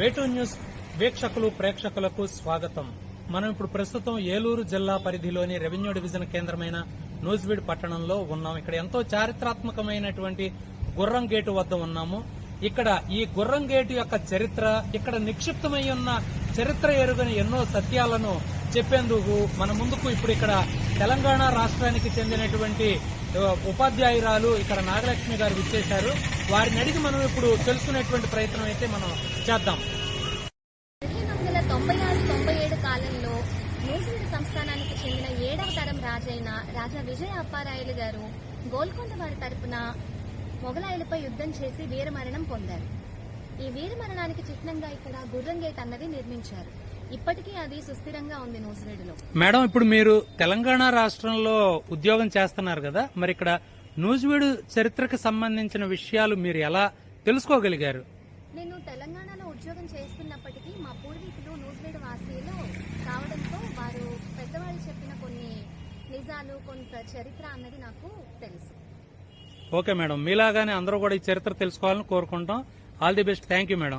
వేటు న్యూస్ వీక్షకులు ప్రేక్షకులకు స్వాగతం. మనం ఇప్పుడు ప్రస్తుతం ఏలూరు జిల్లా పరిధిలోని రెవెన్యూ డివిజన్ కేంద్రమైన నూజివీడ్ పట్టణంలో ఉన్నాం. ఇక్కడ ఎంతో చారిత్రాత్మకమైనటువంటి గుర్రం గేటు వద్ద ఉన్నాము. ఇక్కడ ఈ గుర్రం గేటు యొక్క చరిత్ర ఇక్కడ నిక్షిప్తమై ఉన్న చరిత్ర ఎరుగని ఎన్నో సత్యాలను చెప్పేందుకు మన ముందుకు ఇప్పుడు ఇక్కడ తెలంగాణ రాష్ట్రానికి చెందినటువంటి ఉపాధ్యాయురాలు ఇక్కడ నాగలక్ష్మి గారు విచ్చేశారు. వారిని అడిగి మనం ఇప్పుడు తెలుసుకునేటువంటి ప్రయత్నం అయితే మనం చేద్దాం. వందల తొంభై ఆరు తొంభై ఏడు కాలంలో న్యూజిలాండ్ సంస్థానానికి చెందిన ఏడవ తరం రాజైన రాజా విజయ అప్పారాయలు గారు గోల్కొండ వారి తరపున మొఘలాయులపై యుద్ధం చేసి వీరమరణం పొందారు. ఈ వీరమరణానికి చిహ్నంగా ఇక్కడ గుర్రంగేట్ అన్నది నిర్మించారు. ఇప్పటికీ అది సుస్థిరంగా ఉంది న్యూజిలాండ్లో మేడం ఇప్పుడు మీరు తెలంగాణ రాష్ట్రంలో ఉద్యోగం చేస్తున్నారు కదా మరి ఇక్కడ నూజివీడు చరిత్రకు సంబంధించిన విషయాలు మీరు ఎలా తెలుసుకోగలిగారు? నేను తెలంగాణలో ఉద్యోగం చేస్తున్నప్పటికీ మా పూర్వీకులు న్యూజిలాండ్ వాసీలు కావడంతో వారు పెద్దవాళ్ళు చెప్పిన కొన్ని నిజాలు కొంత చరిత్ర అన్నది నాకు తెలుసు. ఓకే మేడం మీలాగానే అందరూ కూడా ఈ చరిత్ర తెలుసుకోవాలని కోరుకుంటాం. All the best thank you madam.